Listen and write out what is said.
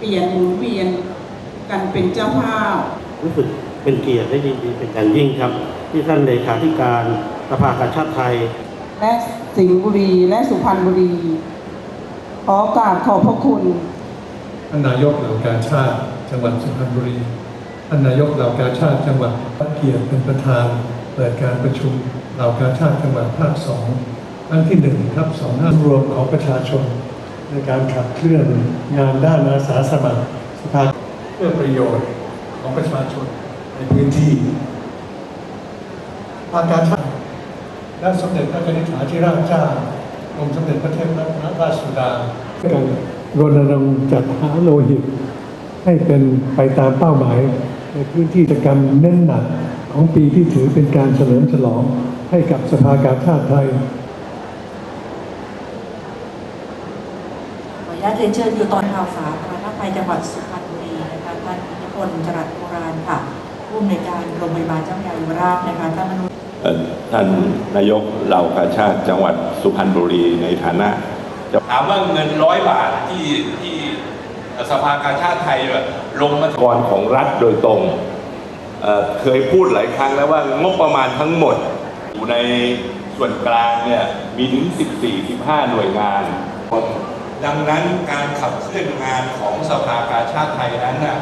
เปลี่ยนหมุนเวียนกันเป็นเจ้าภาพ รู้สึกเป็นเกียรติและยินดีเป็นอย่างยิ่งครับ ที่ท่านเลขาธิการสภากาชาติไทย และสิงห์บุรีและสุพรรณบุรี ขอกราบขอบพระคุณท่านนายกเหล่ากาชาติจังหวัดสุพรรณบุรีท่านนายกเหล่ากาชาติจังหวัดพระเกียรติเป็นประธาน เปิดการประชุมเหล่ากาชาติจังหวัดภาคสองครั้งที่หนึ่งทับสองห้ารวมของประชาชน ในการขับเคลื่อนงานด้านอาสาสมัครสภาเพื่อประโยชน์ของประชาชนในพื้นที่ภาคการชาติและสมเด็จพระนิธิาธิราชเจ้ากรมสมเด็จพระเทพรัตนราชสุดาการรณรงค์จัดหาโลหิต ให้เป็นไปตามเป้าหมาย ในพื้นที่กิจกรรมเน้นหนักของปีที่ถือเป็นการเฉลิมฉลองให้กับสภากาชาติไทย ขออนุ ญาตเรียนเชิญอยู่ตอนข่าวสาธารณภัยจังหวัดสุพรรณบุรีนะคะท่านอิทธิพลจรัสโบราณค่ะผู้อำนวยการโรงพยาบาลเจ้าพระยายุวราชนะคะท่านมนุษย์เอ่อท่านนายกเหล่ากาชาติจังหวัดสุพรรณบุรีในฐานะจะถามว่าเงินร้อยบาทที่ที่สภากาชาติไทยลงมากรของรัฐโดยตรงเอ่อเคยพูดหลายครั้งแล้วว่างบประมาณทั้งหมด อยู่ในส่วนกลางเนี่ยมีถึง 14-15 หน่วยงาน ดังนั้นการขับเคลื่อนงานของสภากาชาติไทยนั้นน่ะ